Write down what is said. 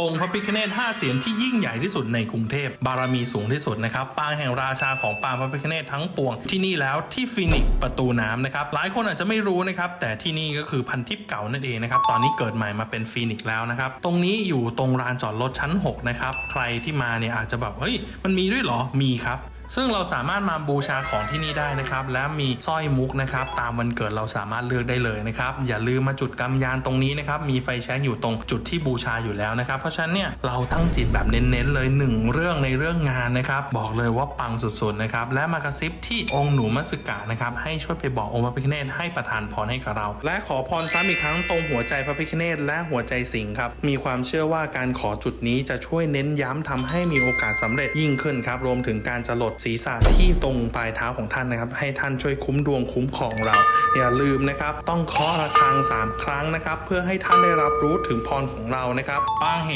องค์พระพิฆเนศห้าเสียนที่ยิ่งใหญ่ที่สุดในกรุงเทพบารมีสูงที่สุดนะครับปางแห่งราชาของปางพระพิฆเนศทั้งปวง ที่นี่แล้วที่ฟินิกประตูน้ำนะครับหลายคนอาจจะไม่รู้นะครับแต่ที่นี่ก็คือพันทิพย์เก่านั่นเองนะครับตอนนี้เกิดใหม่มาเป็นฟินิกแล้วนะครับตรงนี้อยู่ตรงลานจอดรถชั้น 6 นะครับ ใครที่มาเนี่ยอาจจะแบบเฮ้ยมันมีด้วยเหรอมีครับ ซึ่งเราสามารถมาบูชาของที่นี่ได้นะครับ และมีสร้อยมุกนะครับ ตามวันเกิดเราสามารถเลือกได้เลยนะครับ อย่าลืมมาจุดกำยานตรงนี้นะครับ มีไฟแช็กอยู่ตรงจุดที่บูชาอยู่แล้วนะครับ เพราะฉะนั้นเนี่ยเราตั้งจิตแบบเน้นๆเลยหนึ่งเรื่องในเรื่องงานนะครับ บอกเลยว่าปังสุดๆนะครับ และมากระซิบที่องค์หนูมัสกะนะครับ ให้ช่วยไปบอกองค์พระพิฆเนศให้ประทานพรให้กับเรา และขอพรซ้ำอีกครั้งตรงหัวใจพระพิฆเนศและหัวใจสิงห์ครับ มีความเชื่อว่าการขอจุดนี้จะช่วยเน้นย้ำทำให้มีโอกาสสำเร็จยิ่งขึ้นครับ รวมถึงการจะหลดศีรษะที่ตรงปลายเท้าของท่านนะครับ ให้ท่านช่วยคุ้มดวงคุ้มของเรา อย่าลืมนะครับ ต้องเคาะระฆัง 3 ครั้งนะครับ เพื่อให้ท่านได้รับรู้ถึงพรของเรานะครับปางเห